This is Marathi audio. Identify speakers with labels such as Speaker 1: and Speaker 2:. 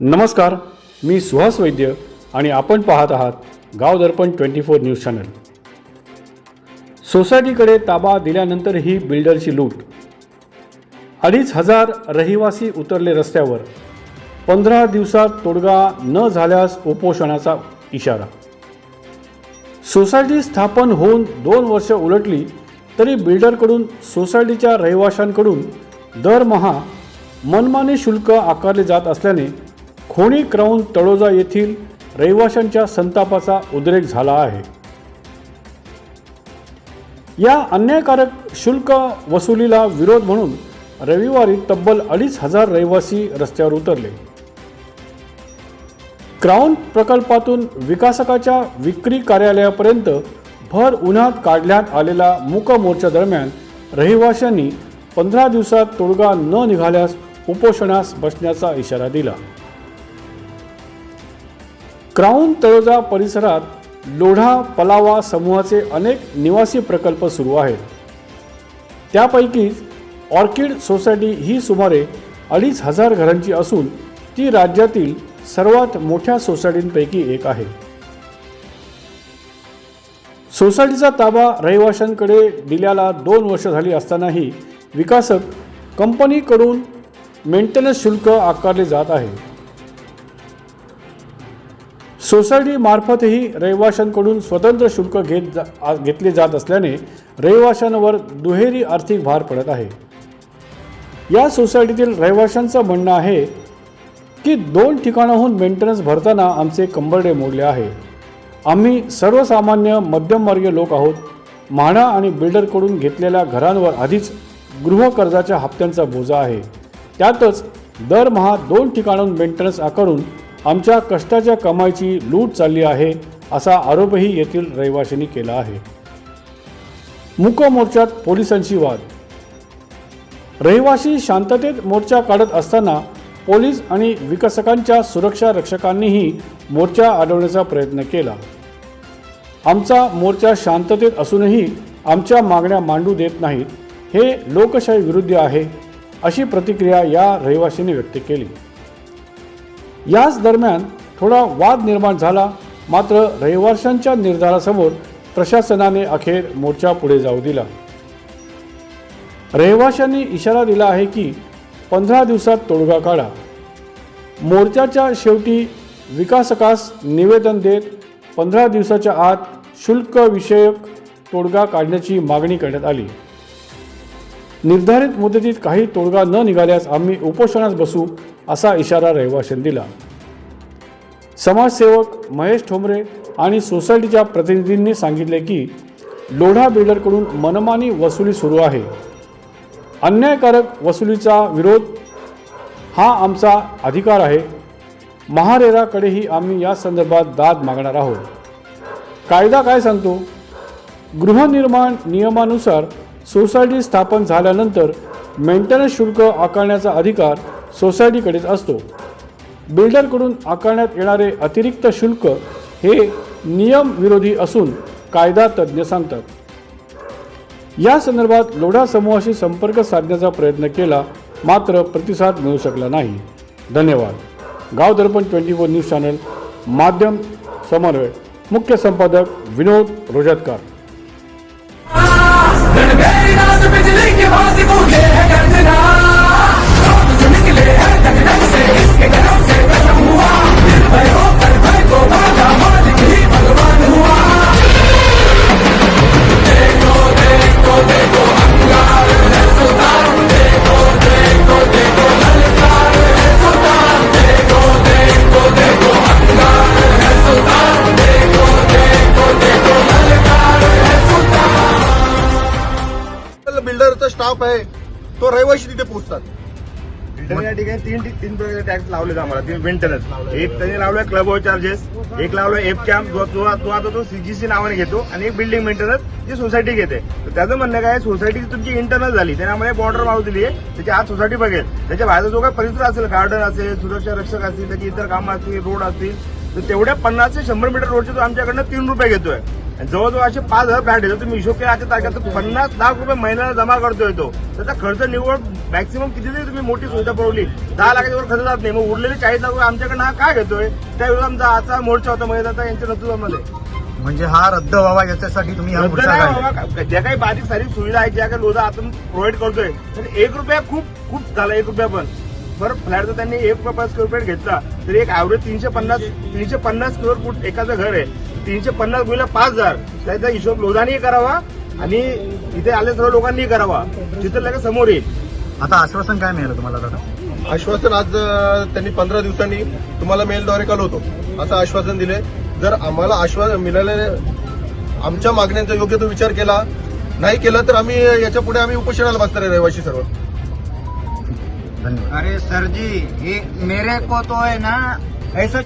Speaker 1: नमस्कार मी सुहास वैद्य आणि आपण पाहत आहात Gaon Darpan twenty four news channel. सोसायटीकडे ताबा दिल्यानंतर ही बिल्डरची लूट. अडीच हजार रहिवासी उतरले रस्त्यावर. पंधरा दिवसात तोडगा न झाल्यास उपोषणाचा इशारा. सोसायटी स्थापन होऊन दोन वर्ष उलटली तरी बिल्डरकडून सोसायटीच्या रहिवाशांकडून दरमहा मनमानी शुल्क आकारले जात असल्याने खोणी क्राऊन तळोजा येथील रहिवाशांच्या संतापाचा उद्रेक झाला आहे. या अन्यायकारक शुल्क वसुलीला विरोध म्हणून रविवारी तब्बल अडीच हजार रहिवासी रस्त्यावर उतरले. क्राऊन प्रकल्पातून विकासकाच्या विक्री कार्यालयापर्यंत भर उन्हात काढण्यात आलेला मूक मोर्चा दरम्यान रहिवाशांनी पंधरा दिवसात तोडगा न निघाल्यास उपोषणास बसण्याचा इशारा दिला. क्राऊन तळोजा परिसरात लोढा पलावा समूहाचे अनेक निवासी प्रकल्प सुरू आहेत. त्यापैकीच ऑर्किड सोसायटी ही सुमारे अडीच हजार घरांची असून ती राज्यातील सर्वात मोठ्या सोसायटींपैकी एक आहे. सोसायटीचा ताबा रहिवाशांकडे दिल्याला दोन वर्ष झाली असतानाही विकासक कंपनीकडून मेंटेनन्स शुल्क आकारले जात आहे. सोसायटीमार्फतही रहिवाशांकडून स्वतंत्र शुल्क घेत जा घेतले जात असल्याने रहिवाशांवर दुहेरी आर्थिक भार पडत आहे. या सोसायटीतील रहिवाशांचं म्हणणं आहे की दोन ठिकाणाहून मेंटेनन्स भरताना आमचे कंबरडे मोडले आहे. आम्ही सर्वसामान्य मध्यमवर्गीय लोक आहोत. म्हाडा आणि बिल्डरकडून घेतलेल्या घरांवर आधीच गृहकर्जाच्या हप्त्यांचा बोजा आहे. त्यातच दरमहा दोन ठिकाणाहून मेंटेनन्स आकारून आमच्या कष्टाच्या कमाईची लूट चालली आहे असा आरोपही येथील रहिवाशांनी केला आहे. मुक मोर्चात पोलिसांशी वाद. रहिवाशी शांततेत मोर्चा काढत असताना पोलीस आणि विकसकांच्या सुरक्षा रक्षकांनीही मोर्चा अडवण्याचा प्रयत्न केला. आमचा मोर्चा शांततेत असूनही आमच्या मागण्या मांडू देत नाहीत हे लोकशाही विरुद्ध आहे अशी प्रतिक्रिया या रहिवाशांनी व्यक्त केली. याच दरम्यान थोडा वाद निर्माण झाला. मात्र रहिवाशांच्या निर्धारासमोर प्रशासनाने अखेर मोर्चा पुढे जाऊ दिला. रहिवाशांनी इशारा दिला आहे की पंधरा दिवसात तोडगा काढा. मोर्चाच्या शेवटी विकासकास निवेदन देत पंधरा दिवसाच्या आत शुल्कविषयक तोडगा काढण्याची मागणी करण्यात आली. निर्धारित मुदतीत काही तोडगा न निघाल्यास आम्ही उपोषणास बसू असा इशारा रहिवाशांनी दिला. समाजसेवक महेश ठोंबरे आणि सोसायटीच्या प्रतिनिधींनी सांगितले की लोढा बिल्डरकडून मनमानी वसुली सुरू आहे. अन्यायकारक वसुलीचा विरोध हा आमचा अधिकार आहे. महारेराकडेही आम्ही या संदर्भात दाद मागणार आहोत. कायदा काय सांगतो? गृहनिर्माण नियमानुसार सोसायटी स्थापन झाल्यानंतर मेंटेनन्स शुल्क आकारण्याचा अधिकार सोसायटीकडेच असतो. बिल्डरकडून आकारण्यात येणारे अतिरिक्त शुल्क हे नियमविरोधी असून कायदा तज्ज्ञ सांगतात. या संदर्भात लोढा समूहाशी संपर्क साधण्याचा प्रयत्न केला मात्र प्रतिसाद मिळू शकला नाही. धन्यवाद. Gaon Darpan twenty four news channel माध्यम समन्वय. मुख्य संपादक विनोद रोजतकर
Speaker 2: स्टाफ आहे तो रहिवाशी तिथे पोहोचतात.
Speaker 3: बिल्डर या ठिकाणी तीन तीन प्रकारचे टॅक्स लावलेत आम्हाला तीन मेंटेनन्स एक त्यांनी लावलं क्लब ओव्हर चार्जेस एक लावलं एफ कॅम्प जो तो तो आता तो सीजीसी नावाने घेतो आणि एक बिल्डिंग मेंटेनन्स जी सोसायटी घेते. तर त्याचं म्हणणं काय सोसायटी तुमची इंटरनल झाली त्याने आम्हाला बॉर्डर वाढू दिली आहे त्याची आज सोसायटी बघेल. त्याच्या बाहेरचा जो काय परिसर असेल गार्डन असेल सुरक्षा रक्षक असतील त्याची इतर कामं असतील रोड असतील तर तेवढ्या पन्नास ते शंभर मीटर रोडचे तो आमच्याकडनं तीन रुपये घेतोय. जवळजवळ असे पाच हजार फ्लॅट येतो तुम्ही हिशोब केला आजच्या तारखेला तर पन्नास लाख रुपये महिन्याला जमा करतोय तो. त्याचा खर्च निवड मॅक्सिमम किती जरी तुम्ही मोठी सुविधा पुरवली. दहा लाखाच्या वर खर्च जात नाही. मग उरलेले चाळीस लाख रुपये आमच्याकडनं हा काय घेतोय? त्यावेळेस आमचा आजचा मोर्चा होता आता यांच्या नेतृत्वामध्ये.
Speaker 4: म्हणजे हा रद्द व्हावा याच्यासाठी तुम्ही
Speaker 3: रद्द नाही. ज्या काही बारीक सारीक सुविधा आहेत ज्या काही लोजा आपण प्रोव्हाइड करतोय तर एक रुपया खूप खूप झाला एक रुपया पण. बरं फ्लॅट जर त्यांनी एक रुपया पर स्क्वेअर फीट घेतला. तरी एक ऍव्हरेज तीनशे पन्नास तीनशे पन्नास स्क्वेअर फूट एकाचं घर आहे. तीनशे पन्नास गुणिले पाच हजार. त्याचा हिशोब लोधांनी करावा आणि इथे आले सर्व लोकांनी करावा. तिथं लगेच समोर येईल.
Speaker 4: आता आश्वासन काय मिळालं तुम्हाला दादा?
Speaker 2: आश्वासन आज त्यांनी पंधरा दिवसांनी तुम्हाला मेलद्वारे कळवतो असं आश्वासन दिले जर आम्हाला आश्वासन मिळाले आमच्या मागण्यांचा योग्य तो विचार केला नाही केला तर आम्ही याच्यापुढे आम्ही उपोषणाला बसणार आहे रहिवाशी सर्व.
Speaker 4: धन्यवाद.
Speaker 5: अरे सर जी ये मेरे को तो है ना ऐसा